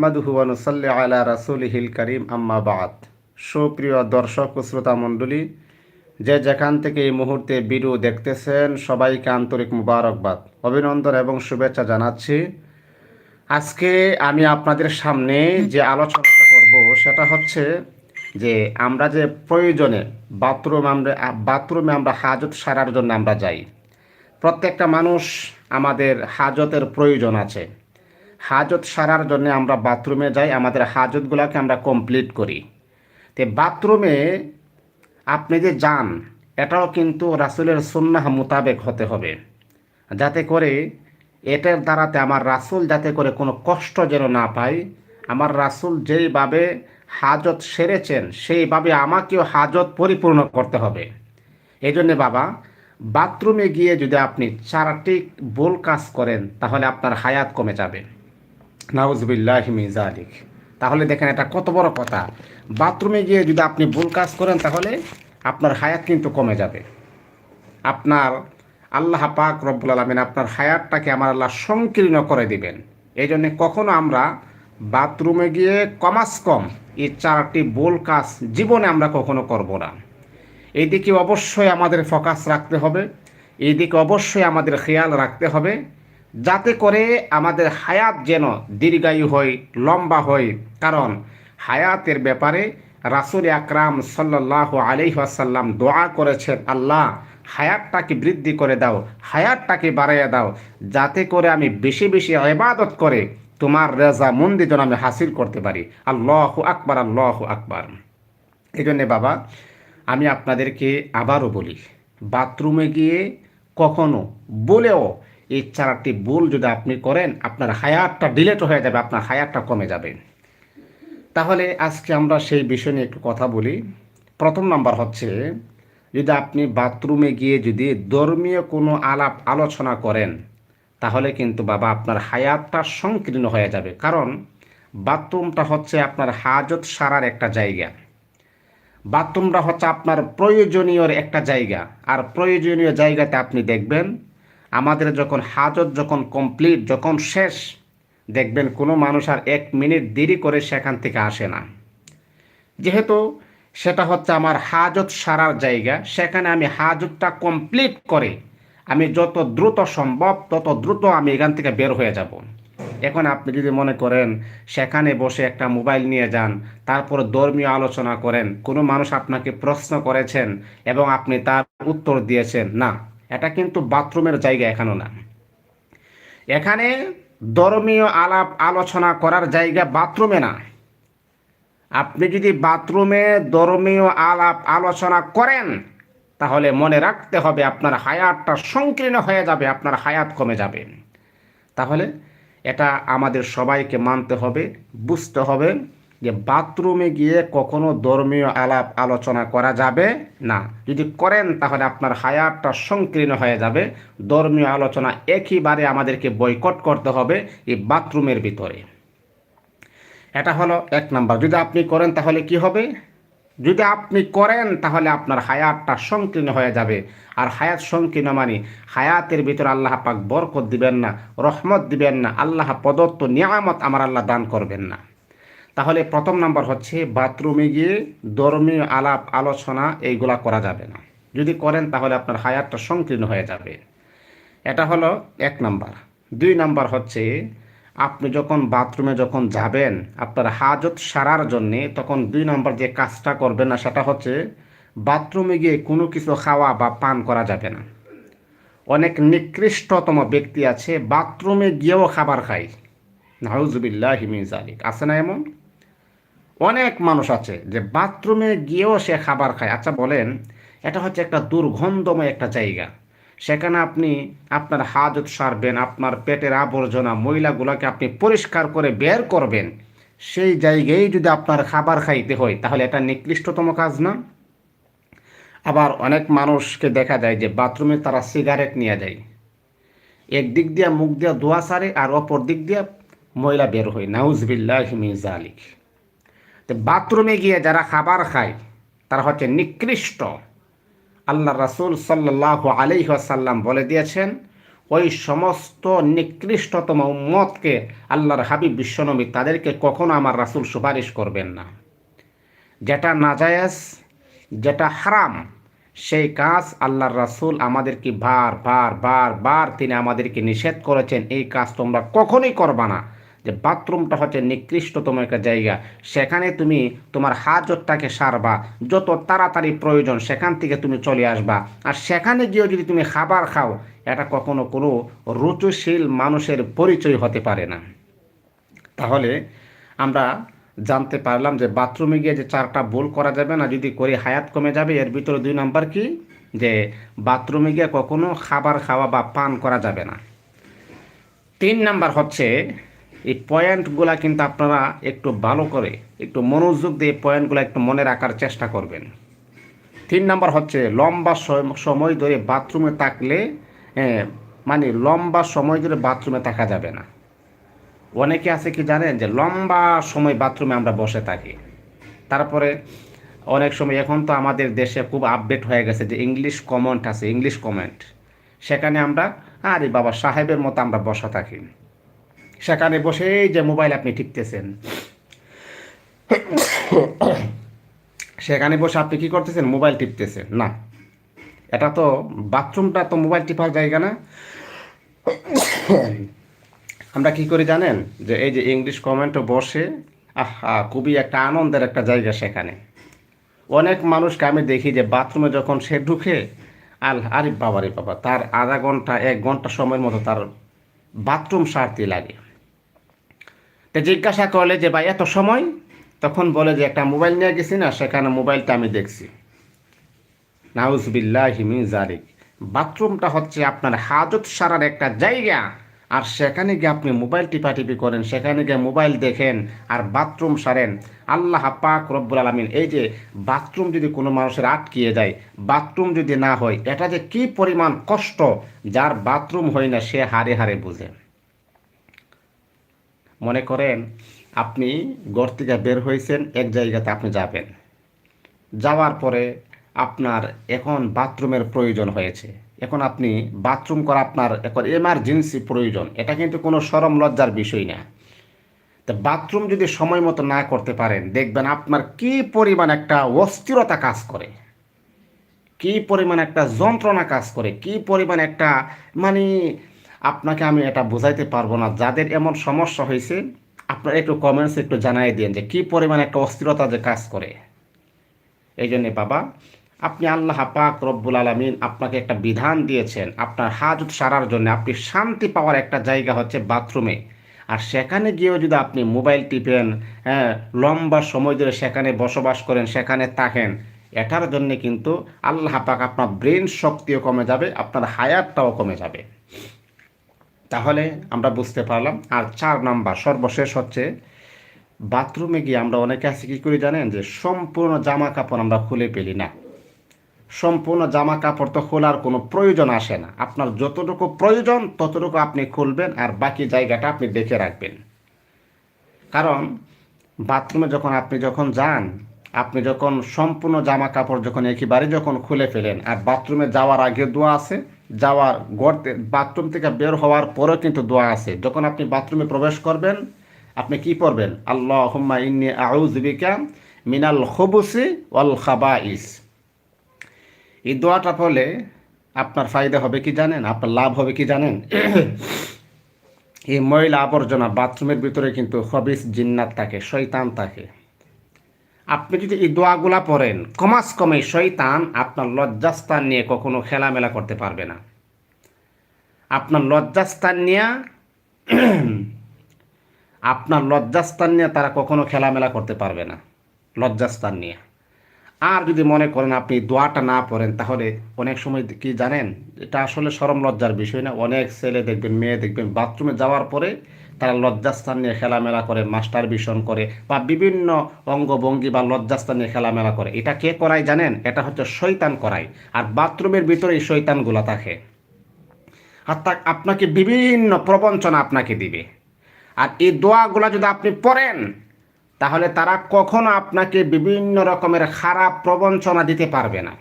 নাহমাদুহু ওয়ানুসাল্লি আলা রাসূলিহিল করিম, আম্মা বাদ। সুপ্রিয় দর্শক ও শ্রোতা মণ্ডলী, যে যেখান থেকে এই মুহূর্তে ভিডিও দেখতেছেন, সবাইকে আন্তরিক মুবারকবাদ, অভিনন্দন এবং শুভেচ্ছা জানাচ্ছি। আজকে আমি আপনাদের সামনে যে আলোচনাটা করব, সেটা হচ্ছে যে আমরা যে প্রয়োজনে বাথরুম আমরা, বাথরুমে আমরা হাজত সারার জন্য আমরা যাই। প্রত্যেকটা মানুষ আমাদের হাজতের প্রয়োজন আছে। হাজত সারার জন্য আমরা বাথরুমে যাই, আমাদের হাজতগুলোকে আমরা কমপ্লিট করি। তে বাথরুমে আপনি যে যান, এটাও কিন্তু রাসুলের সুন্নাহ মোতাবেক হতে হবে। যাতে করে এটার দ্বারাতে আমার রাসুল যাতে করে কোনো কষ্ট যেন না পায়, আমার রাসুল যেইভাবে হাজত সেরেছেন, সেইভাবে আমাকেও হাজত পরিপূর্ণ করতে হবে। এই জন্যে বাবা, বাথরুমে গিয়ে যদি আপনি চারটি ভুল কাজ করেন, তাহলে আপনার হায়াত কমে যাবে। নাউজবিল্লাহ মিজালিক তাহলে দেখেন এটা কত বড় কথা। বাথরুমে গিয়ে যদি আপনি ভুল কাজ করেন, তাহলে আপনার হায়াত কিন্তু কমে যাবে। আপনার আল্লাহ পাক রব্বুল আলমিন আপনার হায়াতটাকে আমার আল্লাহ সংকীর্ণ করে দিবেন। এই জন্যে কখনো আমরা বাথরুমে গিয়ে কমাস কম এই চারটি বোল কাজ জীবনে আমরা কখনো করব না। এদিকে অবশ্যই আমাদের ফোকাস রাখতে হবে। এদিকে অবশ্যই আমাদের খেয়াল রাখতে হবে। যাতে করে আমাদের হায়াত যেন দীর্ঘায়ু হয়, লম্বা হয়। কারণ হায়াতের ব্যাপারে রাসুল আকরাম সাল্লাহ আলিহাসাল্লাম দোয়া করেছেন, আল্লাহ, হায়াতটাকে বৃদ্ধি করে দাও, হায়াতটাকে বাড়াইয়া দাও, যাতে করে আমি বেশি বেশি ইবাদত করে তোমার রেজা মন্দি যেন আমি হাসিল করতে পারি। আল্লাহ আকবার আল্লাহ আকবার। এই জন্যে বাবা, আমি আপনাদেরকে আবারও বলি, বাথরুমে গিয়ে কখনো বলেও এই চারটি ভুল যদি আপনি করেন, আপনার হায়াতটা ডিলেট হয়ে যাবে, আপনার হায়াতটা কমে যাবে। তাহলে আজকে আমরা সেই বিষয় নিয়ে একটু কথা বলি। প্রথম নাম্বার হচ্ছে, যদি আপনি বাথরুমে গিয়ে যদি ধর্মীয় কোনো আলাপ আলোচনা করেন, তাহলে কিন্তু বাবা আপনার হায়াতটা সংকীর্ণ হয়ে যাবে। কারণ বাথরুমটা হচ্ছে আপনার হাজত সারার একটা জায়গা। বাথরুমটা হচ্ছে আপনার প্রয়োজনীয় একটা জায়গা। আর প্রয়োজনীয় জায়গাতে আপনি দেখবেন আমাদের যখন হাজত যখন কমপ্লিট যখন শেষ, দেখবেন কোনো মানুষ আর এক মিনিট দেরি করে সেখান থেকে আসে না। যেহেতু সেটা হচ্ছে আমার হাজত সারার জায়গা, সেখানে আমি হাজতটা কমপ্লিট করে আমি যত দ্রুত সম্ভব, তত দ্রুত আমি এখান থেকে বের হয়ে যাব। এখন আপনি যদি মনে করেন সেখানে বসে একটা মোবাইল নিয়ে যান, তারপর ধর্মীয় আলোচনা করেন, কোনো মানুষ আপনাকে প্রশ্ন করেছেন এবং আপনি তার উত্তর দিয়েছেন, না। এটা কিন্তু বাথরুমের জায়গা এখানেও না। এখানে ধর্মীয় আলাপ আলোচনা করার জায়গা বাথরুমে না। আপনি যদি বাথরুমে ধর্মীয় আলাপ আলোচনা করেন, তাহলে মনে রাখতে হবে আপনার হায়াতটা সংকীর্ণ হয়ে যাবে, আপনার হায়াত কমে যাবে। তাহলে এটা আমাদের সবাইকে মানতে হবে, বুঝতে হবে। যে বাথরুমে গিয়ে কখনো ধর্মীয় আলাপ আলোচনা করা যাবে না। যদি করেন, তাহলে আপনার হায়াতটা সংকীর্ণ হয়ে যাবে। ধর্মীয় আলোচনা একইবারে আমাদেরকে বয়কট করতে হবে এই বাথরুমের ভিতরে। এটা হলো এক নাম্বার। যদি আপনি করেন, তাহলে কি হবে? যদি আপনি করেন, তাহলে আপনার হায়াতটা সংকীর্ণ হয়ে যাবে। আর হায়াত সংকীর্ণ মানে হায়াতের ভিতরে আল্লাহ পাক বরকত দিবেন না, রহমত দিবেন না, আল্লাহ প্রদত্ত নিয়ামত আমার আল্লাহ দান করবেন না। তাহলে প্রথম নাম্বার হচ্ছে বাথরুমে গিয়ে ধর্মীয় আলাপ, আলোচনা এইগুলা করা যাবে না। যদি করেন তাহলে আপনার হায়াতটা সংকীর্ণ হয়ে যাবে। এটা হলো এক নাম্বার। দুই নাম্বার হচ্ছে আপনি যখন বাথরুমে যখন যাবেন, আপনার হাজত সারার জন্যে তখন দুই নম্বর যে কাজটা করবেন না, সেটা হচ্ছে বাথরুমে গিয়ে কোনো কিছু খাওয়া বা পান করা যাবে না। অনেক নিকৃষ্টতম ব্যক্তি আছে, বাথরুমে গিয়েও খাবার খায়। নাহুজুবিল্লাহ হিমিজ আলিক আছে না এমন? অনেক মানুষ আছে যে বাথরুমে গিয়েও সে খাবার খায়। আচ্ছা বলেন, এটা হচ্ছে একটা দুর্গন্ধময় একটা জায়গা। সেখানে আপনি আপনার হাজত সারবেন, আপনার পেটের আবর্জনা ময়লাগুলোকে আপনি পরিষ্কার করে বের করবেন। সেই জায়গায় যদি আপনার খাবার খাইতে হয়, তাহলে এটা নিকৃষ্টতম কাজ না? আবার অনেক মানুষকে দেখা যায় যে বাথরুমে তারা সিগারেট নিয়ে যায়। একদিক দিয়ে মুখ দিয়ে ধোয়া সারে আর অপর দিক দিয়ে ময়লা বের হয়। নাউজবিল্লাহ মিজালিক তো বাথরুমে গিয়ে যারা খাবার খায়, তারা হচ্ছে নিকৃষ্ট। আল্লাহ রাসুল সাল্লাহ আলিহাসাল্লাম বলে দিয়েছেন, ওই সমস্ত নিকৃষ্টতম উম্মতকে আল্লাহর হাবিব বিশ্বনবী তাদেরকে কখনো আমার রাসূল সুপারিশ করবেন না। যেটা নাজায়াজ, যেটা হারাম, সেই কাজ আল্লাহর রাসূল আমাদেরকে বার বার বার বার তিনি আমাদেরকে নিষেধ করেছেন, এই কাজ তোমরা কখনোই করবা না। যে বাথরুমটা হচ্ছে নিকৃষ্টতম একটা জায়গা, সেখানে তুমি তোমার হাজতটাকে সারবা, যত তাড়াতাড়ি প্রয়োজন সেখান থেকে তুমি চলে আসবা। আর সেখানে গিয়েও যদি তুমি খাবার খাও, এটা কখনো কোনো রুচুশীল মানুষের পরিচয় হতে পারে না। তাহলে আমরা জানতে পারলাম যে বাথরুমে গিয়ে যে চারটা ভুল করা যাবে না, যদি করে হায়াত কমে যাবে, এর ভিতরে দুই নাম্বার কি? যে বাথরুমে গিয়ে কখনো খাবার খাওয়া বা পান করা যাবে না। তিন নাম্বার হচ্ছে এই পয়েন্টগুলা কিন্তু আপনারা একটু ভালো করে, একটু মনোযোগ দিয়ে পয়েন্টগুলো একটু মনে রাখার চেষ্টা করবেন। তিন নাম্বার হচ্ছে লম্বা সম- সময় ধরে বাথরুমে থাকলে মানে লম্বা সময় ধরে বাথরুমে থাকা যাবে না। অনেকে আছে কি জানেন যে লম্বা সময় বাথরুমে আমরা বসে থাকি। তারপরে অনেক সময় এখন তো আমাদের দেশে খুব আপডেট হয়ে গেছে যে ইংলিশ কমেন্ট আছে ইংলিশ কমেন্ট সেখানে আমরা, আরে বাবা, সাহেবের মতো আমরা বসা থাকি। সেখানে বসে যে মোবাইল আপনি টিপতেছেন। সেখানে বসে আপনি কি করতেছেন? মোবাইল টিপতেছেন। না। এটা তো বাথরুমটা তো মোবাইল টিপার জায়গা না। আমরা কি করি জানেন? যে এই যে ইংলিশ কমেন্টও বসে, আহা, খুবই একটা আনন্দের একটা জায়গা সেখানে। অনেক মানুষকে আমি দেখি যে বাথরুমে যখন সে ঢুকে, আল, আরে বাবা রে বাবা, তার আধা ঘণ্টা, এক ঘণ্টা সময়ের মতো তার বাথরুম সারতে লাগে। তো জিজ্ঞাসা করলে যে, ভাই, এত সময়? তখন বলে যে, একটা মোবাইল নিয়ে গেছি না, সেখানে মোবাইলটা আমি দেখছি। নাউজবিল্লাহ হিমিন জারিক বাথরুমটা হচ্ছে আপনার হাজত সারার একটা জায়গা, আর সেখানে গিয়ে আপনি মোবাইল টিপাটিপি করেন, সেখানে গিয়ে মোবাইল দেখেন আর বাথরুম সারেন। আল্লাহ পাক রব্বুল আলমিন, এই যে বাথরুম যদি কোনো মানুষের আটকিয়ে যায় বাথরুম যদি না হয়, এটা যে কি পরিমাণ কষ্ট, যার বাথরুম হয় না, সে হারে হারে বুঝে। মনে করেন আপনি ঘর থেকে বের হয়েছেন, এক জায়গাতে আপনি যাবেন। যাওয়ার পরে আপনার এখন বাথরুমের প্রয়োজন হয়েছে। এখন আপনি বাথরুম করা আপনার এখন এমার্জেন্সি প্রয়োজন। এটা কিন্তু কোনো সরম লজ্জার বিষয় না। তো বাথরুম যদি সময় মতো না করতে পারেন, দেখবেন আপনার কি পরিমাণ একটা অস্থিরতা কাজ করে। কি পরিমাণ একটা যন্ত্রণা কাজ করে। কি পরিমাণ একটা মানে আপনাকে আমি এটা বোঝাইতে পারব না। যাদের এমন সমস্যা হয়েছে আপনারা একটু কমেন্টস একটু জানাই দিন যে কি পরিমাণ একটা অস্থিরতা যে কাজ করে। এই জন্যে বাবা, আপনি আল্লাহ পাক রব্বুল আলমিন আপনাকে একটা বিধান দিয়েছেন। আপনার হাজত সারার জন্য আপনি শান্তি পাওয়ার একটা জায়গা হচ্ছে বাথরুমে। আর সেখানে গিয়েও যদি আপনি মোবাইল টিপেন হ্যাঁ লম্বা সময় ধরে সেখানে বসবাস করেন, সেখানে থাকেন, এটার জন্য কিন্তু আল্লাহ পাক আপনার ব্রেন শক্তিও কমে যাবে, আপনার হায়াতটাও কমে যাবে। তাহলে আমরা বুঝতে পারলাম। আর চার নাম্বার, সর্বশেষ হচ্ছে, বাথরুমে গিয়ে আমরা অনেকে আছে কী করে জানেন? যে সম্পূর্ণ জামা কাপড় আমরা খুলে পেলি না। সম্পূর্ণ জামা কাপড় তো খোলার কোনো প্রয়োজন আসে না। আপনার যতটুকু প্রয়োজন, ততটুকু আপনি খুলবেন আর বাকি জায়গাটা আপনি দেখে রাখবেন। কারণ বাথরুমে যখন আপনি যখন যান, আপনি যখন সম্পূর্ণ জামা কাপড় যখন একেবারে যখন খুলে ফেলেন, আর বাথরুমে যাওয়ার আগে দোয়া আছে যাওয়ার গড়তে, বাথরুম থেকে বের হওয়ার পরেও কিন্তু দোয়া আছে। যখন আপনি বাথরুমে প্রবেশ করবেন, আপনি কি পড়বেন? আল্লাহ হুম্মা ইন্নি আউজবিকা মিনাল খবুসি ওয়াল খাবা ইস এই দোয়াটা পড়লে আপনার ফায়দা হবে কি জানেন? আপনার লাভ হবে কি জানেন? এই ময়লা আবর্জনা বাথরুমের ভিতরে কিন্তু হবিস জিন্নাত থাকে শৈতান থাকে। আপনি যদি এই দোয়াগুলা পড়েন কমাস কমে শয়তান আপনার লজ্জাস্থান নিয়ে কখনো খেলামেলা করতে পারবে না। আপনার লজ্জাস্থান নিয়ে আপনার লজ্জাস্থান নিয়ে তারা কখনো খেলামেলা করতে পারবে না। লজ্জাস্থান নিয়ে। আর যদি মনে করেন আপনি দোয়াটা না পড়েন, তাহলে অনেক সময় কি জানেন? এটা আসলে সরম লজ্জার বিষয় না। অনেক ছেলে দেখবেন, মেয়ে দেখবেন, বাথরুমে যাওয়ার পরে তারা লজ্জাস্থান নিয়ে খেলামেলা করে মাস্টার বিশন করে বা বিভিন্ন অঙ্গভঙ্গি বা লজ্জাস্থান নিয়ে খেলামেলা করে। এটা কে করায় জানেন? এটা হচ্ছে শৈতান করায়। আর বাথরুমের ভিতরে এই শৈতানগুলো থাকে। আর তা আপনাকে বিভিন্ন প্রবঞ্চনা আপনাকে দিবে। আর এই দোয়াগুলো যদি আপনি পড়েন তাহলে তারা কখনো আপনাকে বিভিন্ন রকমের খারাপ প্রবঞ্চনা দিতে পারবে না।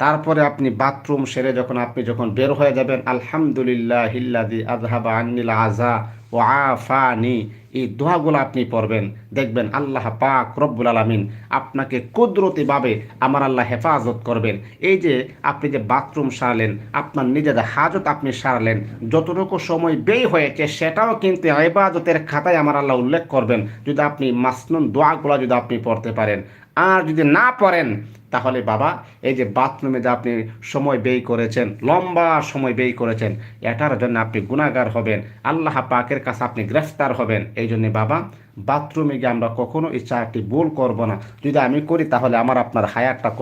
তারপরে আপনি বাথরুম সেরে যখন আপনি যখন বের হয়ে যাবেন আলহামদুলিল্লাহ হিল্লাদি আজহাবা আন্নিল আজা ও আফানি এই দোয়াগুলো আপনি পড়বেন, দেখবেন আল্লাহ পাক রব্বুল আলমিন আপনাকে কুদরতিভাবে আমার আল্লাহ হেফাজত করবেন। এই যে আপনি যে বাথরুম সারলেন, আপনার নিজেদের হাজত আপনি সারলেন, যতটুকু সময় ব্যয় হয়েছে সেটাও কিন্তু ইবাদতের খাতায় আমার আল্লাহ উল্লেখ করবেন, যদি আপনি মাসনুন দোয়াগুলো যদি আপনি পড়তে পারেন। আর যদি না পড়েন, তাহলে বাবা, এই যে বাথরুমে যে আপনি সময় ব্যয় করেছেন, লম্বা সময় ব্যয় করেছেন, এটার জন্য আপনি গুণাগার হবেন। আল্লাহ পাকের কাছে আপনি গ্রেফতার হবেন। এই জন্য বাবা, বাথরুমে গিয়ে আমরা কখনো এই চারটি ভুল করব না। যদি আমি করি তাহলে আমার আপনার হায়ারটা